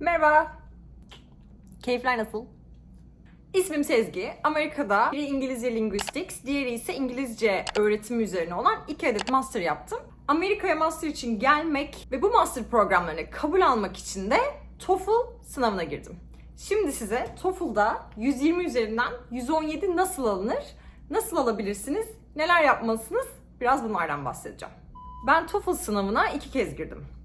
Merhaba. Keyifler nasıl? İsmim Sezgi. Amerika'da biri İngilizce Linguistics, diğeri ise İngilizce öğretimi üzerine olan iki adet master yaptım. Amerika'ya master için gelmek ve bu master programlarına kabul almak için de TOEFL sınavına girdim. Şimdi size TOEFL'da 120 üzerinden 117 nasıl alınır, nasıl alabilirsiniz, neler yapmalısınız biraz bunlardan bahsedeceğim. Ben TOEFL sınavına iki kez girdim.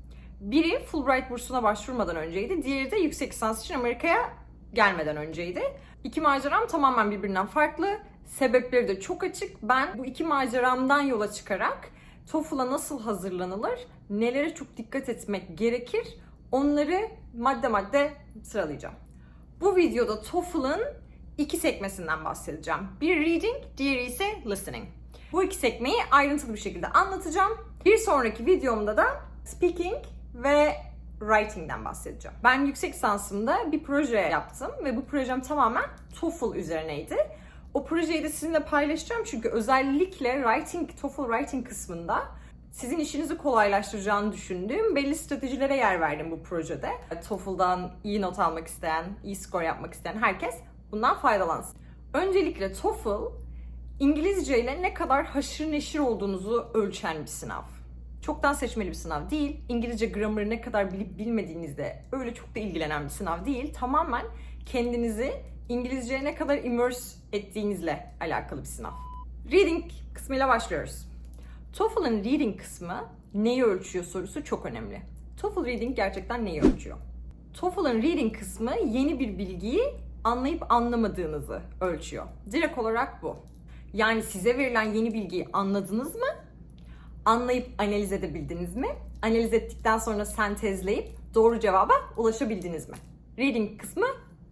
Biri Fulbright bursuna başvurmadan önceydi, diğeri de yüksek lisans için Amerika'ya gelmeden önceydi. İki maceram tamamen birbirinden farklı. Sebepleri de çok açık. Ben bu iki maceramdan yola çıkarak TOEFL'a nasıl hazırlanılır, nelere çok dikkat etmek gerekir, onları madde madde sıralayacağım. Bu videoda TOEFL'ın iki sekmesinden bahsedeceğim. Bir reading, diğeri ise listening. Bu iki sekmeyi ayrıntılı bir şekilde anlatacağım. Bir sonraki videomda da speaking ve writing'den bahsedeceğim. Ben yüksek lisansımda bir proje yaptım ve bu projem tamamen TOEFL üzerineydi. O projeyi de sizinle paylaşacağım çünkü özellikle writing, TOEFL writing kısmında sizin işinizi kolaylaştıracağını düşündüğüm belli stratejilere yer verdim bu projede. TOEFL'dan iyi not almak isteyen, iyi skor yapmak isteyen herkes bundan faydalansın. Öncelikle TOEFL İngilizce ile ne kadar haşır neşir olduğunuzu ölçen bir sınav. Çoktan seçmeli bir sınav değil. İngilizce gramer'ı ne kadar bilip bilmediğinizde öyle çok da ilgilenen bir sınav değil. Tamamen kendinizi İngilizceye ne kadar immerse ettiğinizle alakalı bir sınav. Reading kısmıyla başlıyoruz. TOEFL'ın reading kısmı neyi ölçüyor sorusu çok önemli. TOEFL reading gerçekten neyi ölçüyor? TOEFL'ın reading kısmı yeni bir bilgiyi anlayıp anlamadığınızı ölçüyor. Direkt olarak bu. Yani size verilen yeni bilgiyi anladınız mı? Anlayıp analiz edebildiniz mi? Analiz ettikten sonra sentezleyip doğru cevaba ulaşabildiniz mi? Reading kısmı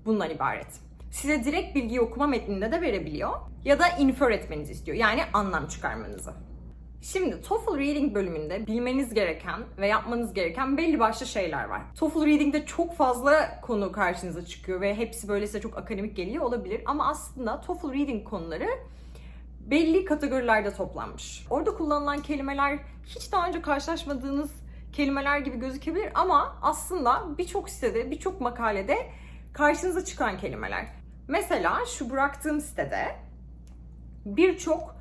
bundan ibaret. Size direkt bilgiyi okuma metninde de verebiliyor ya da infer etmenizi istiyor. Yani anlam çıkarmanızı. Şimdi TOEFL Reading bölümünde bilmeniz gereken ve yapmanız gereken belli başlı şeyler var. TOEFL Reading'de çok fazla konu karşınıza çıkıyor ve hepsi böyle size çok akademik geliyor olabilir. Ama aslında TOEFL Reading konuları belli kategorilerde toplanmış. Orada kullanılan kelimeler hiç daha önce karşılaşmadığınız kelimeler gibi gözükebilir ama aslında birçok sitede, birçok makalede karşınıza çıkan kelimeler. Mesela şu bıraktığım sitede birçok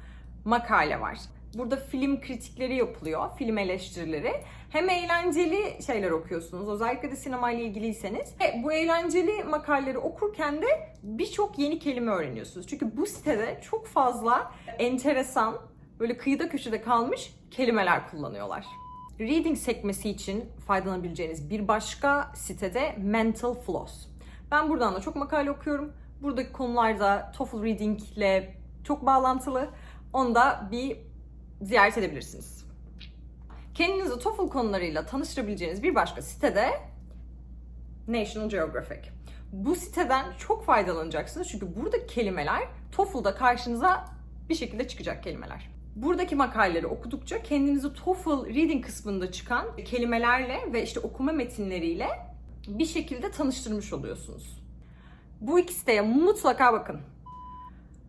makale var. Burada film kritikleri yapılıyor, film eleştirileri. Hem eğlenceli şeyler okuyorsunuz, özellikle de sinemayla ilgiliyseniz. Ve bu eğlenceli makaleleri okurken de birçok yeni kelime öğreniyorsunuz. Çünkü bu sitede çok fazla enteresan, böyle kıyıda köşede kalmış kelimeler kullanıyorlar. Reading sekmesi için faydalanabileceğiniz bir başka sitede Mental Floss. Ben buradan da çok makale okuyorum. Buradaki konular da TOEFL Reading ile çok bağlantılı. Onu da bir ziyaret edebilirsiniz. Kendinizi TOEFL konularıyla tanıştırabileceğiniz bir başka sitede National Geographic. Bu siteden çok faydalanacaksınız çünkü burada kelimeler TOEFL'da karşınıza bir şekilde çıkacak kelimeler. Buradaki makaleleri okudukça kendinizi TOEFL reading kısmında çıkan kelimelerle ve işte okuma metinleriyle bir şekilde tanıştırmış oluyorsunuz. Bu iki siteye mutlaka bakın.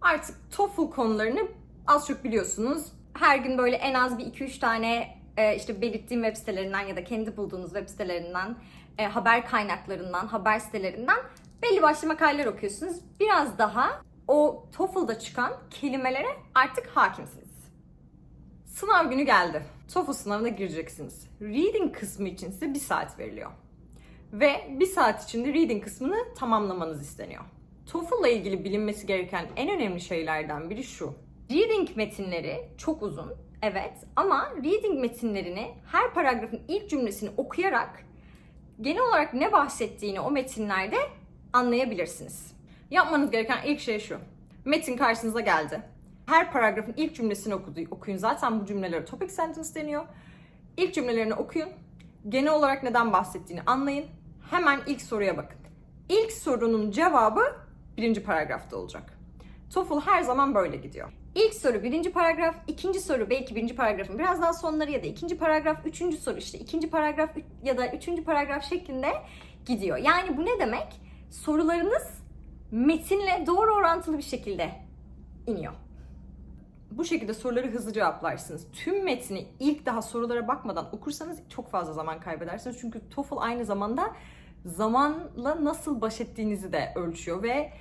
Artık TOEFL konularını az çok biliyorsunuz. Her gün böyle en az bir 2-3 tane e, işte belirttiğim web sitelerinden ya da kendi bulduğunuz web sitelerinden, e, haber kaynaklarından, haber sitelerinden belli başlı makaleler okuyorsunuz. Biraz daha o TOEFL'da çıkan kelimelere artık hakimsiniz. Sınav günü geldi. TOEFL sınavına gireceksiniz. Reading kısmı için size bir saat veriliyor. Ve bir saat içinde reading kısmını tamamlamanız isteniyor. TOEFL ile ilgili bilinmesi gereken en önemli şeylerden biri şu. Reading metinleri çok uzun, evet ama reading metinlerini her paragrafın ilk cümlesini okuyarak genel olarak ne bahsettiğini o metinlerde anlayabilirsiniz. Yapmanız gereken ilk şey şu. Metin karşınıza geldi. Her paragrafın ilk cümlesini okudu, okuyun. Zaten bu cümlelere topic sentence deniyor. İlk cümlelerini okuyun. Genel olarak neden bahsettiğini anlayın. Hemen ilk soruya bakın. İlk sorunun cevabı birinci paragrafta olacak. TOEFL her zaman böyle gidiyor. İlk soru birinci paragraf, ikinci soru belki birinci paragrafın biraz daha sonları ya da ikinci paragraf, üçüncü soru işte ikinci paragraf ya da üçüncü paragraf şeklinde gidiyor. Yani bu ne demek? Sorularınız metinle doğru orantılı bir şekilde iniyor. Bu şekilde soruları hızlı cevaplarsınız. Tüm metni ilk daha sorulara bakmadan okursanız çok fazla zaman kaybedersiniz. Çünkü TOEFL aynı zamanda zamanla nasıl baş ettiğinizi de ölçüyor ve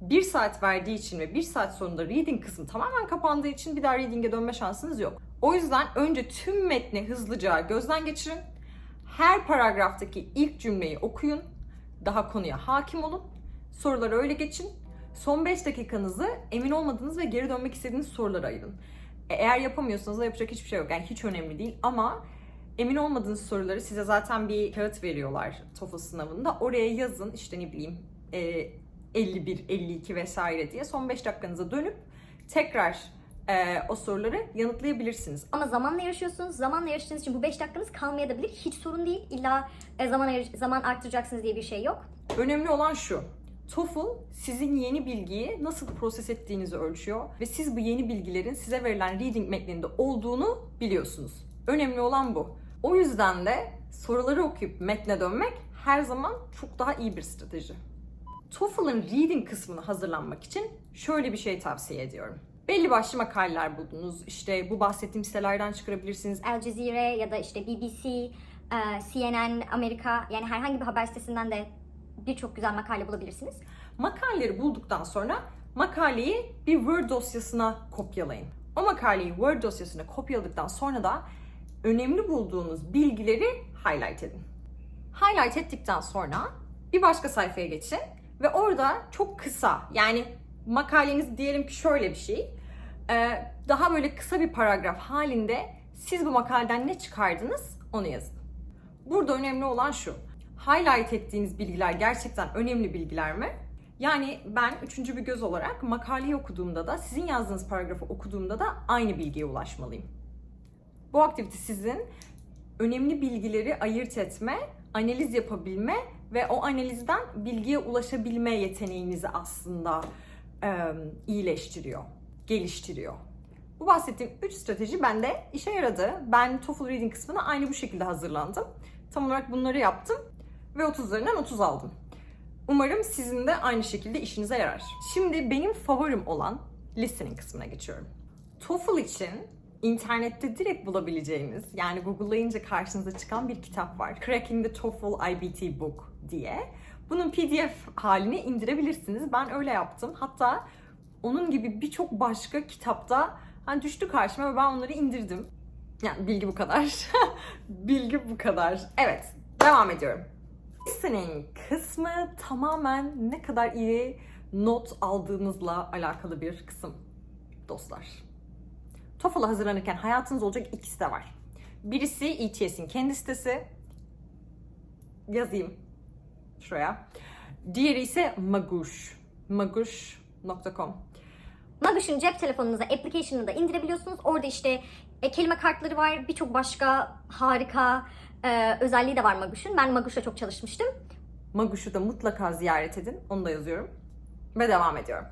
bir saat verdiği için ve bir saat sonunda reading kısmı tamamen kapandığı için bir daha reading'e dönme şansınız yok. O yüzden önce tüm metni hızlıca gözden geçirin. Her paragraftaki ilk cümleyi okuyun. Daha konuya hakim olun. Soruları öyle geçin. Son 5 dakikanızı emin olmadığınız ve geri dönmek istediğiniz sorulara ayırın. E, Eğer yapamıyorsanız da yapacak hiçbir şey yok. Yani hiç önemli değil ama emin olmadığınız soruları size zaten bir kağıt veriyorlar TOEFL sınavında. Oraya yazın işte ne bileyim e, 51, 52 vesaire diye son 5 dakikanıza dönüp tekrar e, o soruları yanıtlayabilirsiniz. Ama zamanla yarışıyorsunuz. Zamanla yarıştığınız için bu 5 dakikanız kalmayabilir. Hiç sorun değil. İlla e, zaman zaman arttıracaksınız diye bir şey yok. Önemli olan şu. TOEFL sizin yeni bilgiyi nasıl proses ettiğinizi ölçüyor ve siz bu yeni bilgilerin size verilen reading metninde olduğunu biliyorsunuz. Önemli olan bu. O yüzden de soruları okuyup metne dönmek her zaman çok daha iyi bir strateji. TOEFL'ın reading kısmını hazırlanmak için şöyle bir şey tavsiye ediyorum. Belli başlı makaleler buldunuz. İşte bu bahsettiğim sitelerden çıkarabilirsiniz. Al Jazeera ya da işte BBC, e, CNN, Amerika yani herhangi bir haber sitesinden de birçok güzel makale bulabilirsiniz. Makaleleri bulduktan sonra makaleyi bir Word dosyasına kopyalayın. O makaleyi Word dosyasına kopyaladıktan sonra da önemli bulduğunuz bilgileri highlight edin. Highlight ettikten sonra bir başka sayfaya geçin ve orada çok kısa yani makaleniz diyelim ki şöyle bir şey e, daha böyle kısa bir paragraf halinde siz bu makaleden ne çıkardınız onu yazın. Burada önemli olan şu. Highlight ettiğiniz bilgiler gerçekten önemli bilgiler mi? Yani ben üçüncü bir göz olarak makaleyi okuduğumda da sizin yazdığınız paragrafı okuduğumda da aynı bilgiye ulaşmalıyım. Bu aktivite sizin önemli bilgileri ayırt etme, analiz yapabilme ve o analizden bilgiye ulaşabilme yeteneğinizi aslında e, iyileştiriyor, geliştiriyor. Bu bahsettiğim 3 strateji bende işe yaradı. Ben TOEFL Reading kısmına aynı bu şekilde hazırlandım. Tam olarak bunları yaptım ve 30'larından 30 aldım. Umarım sizin de aynı şekilde işinize yarar. Şimdi benim favorim olan listening kısmına geçiyorum. TOEFL için internette direkt bulabileceğiniz yani Google'layınca karşınıza çıkan bir kitap var. Cracking the TOEFL IBT Book diye. Bunun PDF halini indirebilirsiniz. Ben öyle yaptım. Hatta onun gibi birçok başka kitapta hani düştü karşıma ve ben onları indirdim. Yani bilgi bu kadar. bilgi bu kadar. Evet, devam ediyorum. Listening kısmı tamamen ne kadar iyi not aldığınızla alakalı bir kısım dostlar. TOEFL'a hazırlanırken hayatınız olacak iki site var. Birisi ETS'in kendi sitesi. Yazayım şuraya. Diğeri ise Magush. Magush.com. Magush'un cep telefonunuza application'ını da indirebiliyorsunuz. Orada işte e, kelime kartları var. Birçok başka harika e, özelliği de var Magush'un. Ben Magush'la çok çalışmıştım. Magush'u da mutlaka ziyaret edin. Onu da yazıyorum. Ve devam ediyorum.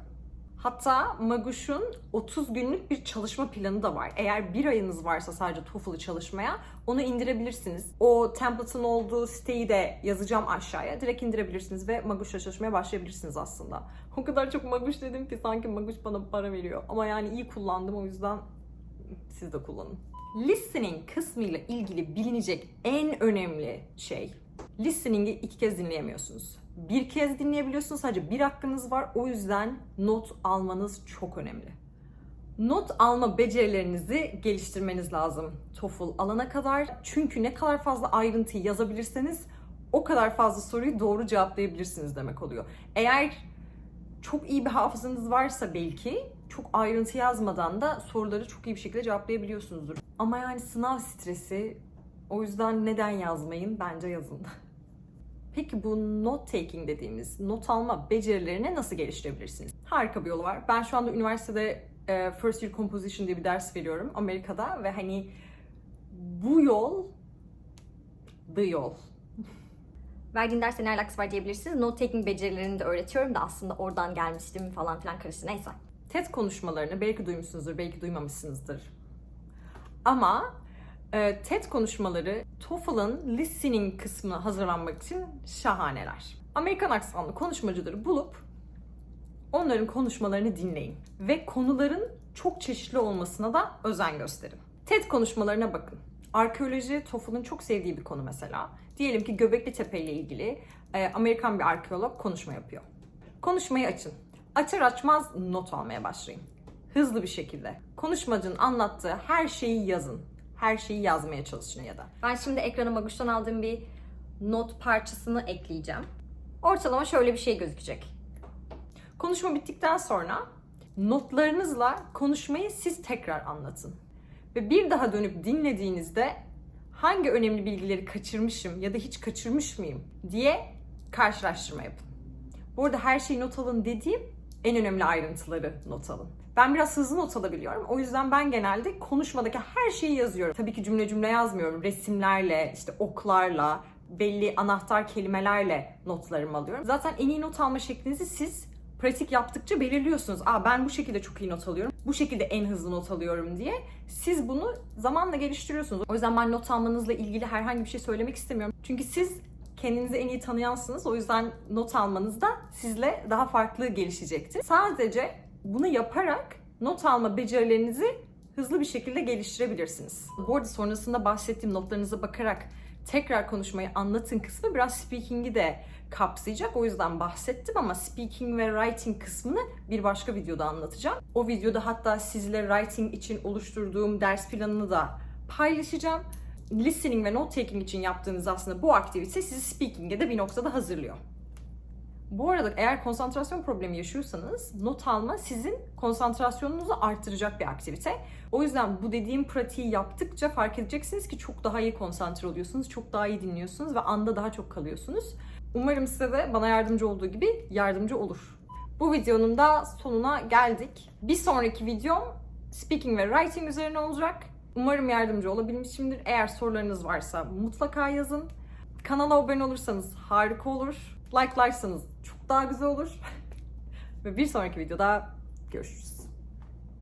Hatta Magush'un 30 günlük bir çalışma planı da var. Eğer bir ayınız varsa sadece TOEFL'ı çalışmaya onu indirebilirsiniz. O template'ın olduğu siteyi de yazacağım aşağıya. Direkt indirebilirsiniz ve Magush'la çalışmaya başlayabilirsiniz aslında. O kadar çok Magush dedim ki sanki Magush bana para veriyor. Ama yani iyi kullandım o yüzden siz de kullanın. Listening kısmıyla ilgili bilinecek en önemli şey listening'i iki kez dinleyemiyorsunuz. Bir kez dinleyebiliyorsunuz sadece bir hakkınız var. O yüzden not almanız çok önemli. Not alma becerilerinizi geliştirmeniz lazım TOEFL alana kadar. Çünkü ne kadar fazla ayrıntıyı yazabilirseniz o kadar fazla soruyu doğru cevaplayabilirsiniz demek oluyor. Eğer çok iyi bir hafızanız varsa belki çok ayrıntı yazmadan da soruları çok iyi bir şekilde cevaplayabiliyorsunuzdur. Ama yani sınav stresi o yüzden neden yazmayın? Bence yazın. Peki bu note taking dediğimiz not alma becerilerini nasıl geliştirebilirsiniz? Harika bir yolu var. Ben şu anda üniversitede e, First Year Composition diye bir ders veriyorum Amerika'da ve hani bu yol the yol. Verdiğin dersle ne alakası var diyebilirsiniz. Note taking becerilerini de öğretiyorum da aslında oradan gelmiştim falan filan karıştı. Neyse. TED konuşmalarını belki duymuşsunuzdur, belki duymamışsınızdır. Ama TED konuşmaları TOEFL'ın listening kısmına hazırlanmak için şahaneler. Amerikan aksanlı konuşmacıları bulup onların konuşmalarını dinleyin ve konuların çok çeşitli olmasına da özen gösterin. TED konuşmalarına bakın. Arkeoloji TOEFL'un çok sevdiği bir konu mesela. Diyelim ki Göbekli Tepe ile ilgili e, Amerikan bir arkeolog konuşma yapıyor. Konuşmayı açın. Açar açmaz not almaya başlayın. Hızlı bir şekilde. Konuşmacının anlattığı her şeyi yazın. Her şeyi yazmaya çalışın ya da. Ben şimdi ekrana Maguş'tan aldığım bir not parçasını ekleyeceğim. Ortalama şöyle bir şey gözükecek. Konuşma bittikten sonra notlarınızla konuşmayı siz tekrar anlatın. Ve bir daha dönüp dinlediğinizde hangi önemli bilgileri kaçırmışım ya da hiç kaçırmış mıyım diye karşılaştırma yapın. Bu arada her şeyi not alın dediğim en önemli ayrıntıları not alın. Ben biraz hızlı not alabiliyorum. O yüzden ben genelde konuşmadaki her şeyi yazıyorum. Tabii ki cümle cümle yazmıyorum. Resimlerle, işte oklarla, belli anahtar kelimelerle notlarımı alıyorum. Zaten en iyi not alma şeklinizi siz pratik yaptıkça belirliyorsunuz. Aa ben bu şekilde çok iyi not alıyorum. Bu şekilde en hızlı not alıyorum diye. Siz bunu zamanla geliştiriyorsunuz. O yüzden ben not almanızla ilgili herhangi bir şey söylemek istemiyorum. Çünkü siz kendinizi en iyi tanıyansınız. O yüzden not almanız da sizle daha farklı gelişecektir. Sadece bunu yaparak not alma becerilerinizi hızlı bir şekilde geliştirebilirsiniz. Bu arada sonrasında bahsettiğim notlarınıza bakarak tekrar konuşmayı anlatın kısmı biraz speaking'i de kapsayacak. O yüzden bahsettim ama speaking ve writing kısmını bir başka videoda anlatacağım. O videoda hatta sizle writing için oluşturduğum ders planını da paylaşacağım. Listening ve note taking için yaptığınız aslında bu aktivite sizi speaking'e de bir noktada hazırlıyor. Bu arada eğer konsantrasyon problemi yaşıyorsanız not alma sizin konsantrasyonunuzu artıracak bir aktivite. O yüzden bu dediğim pratiği yaptıkça fark edeceksiniz ki çok daha iyi konsantre oluyorsunuz, çok daha iyi dinliyorsunuz ve anda daha çok kalıyorsunuz. Umarım size de bana yardımcı olduğu gibi yardımcı olur. Bu videonun da sonuna geldik. Bir sonraki videom speaking ve writing üzerine olacak. Umarım yardımcı olabilmişimdir. Eğer sorularınız varsa mutlaka yazın. Kanala abone olursanız harika olur. Like'larsanız çok daha güzel olur. Ve bir sonraki videoda görüşürüz.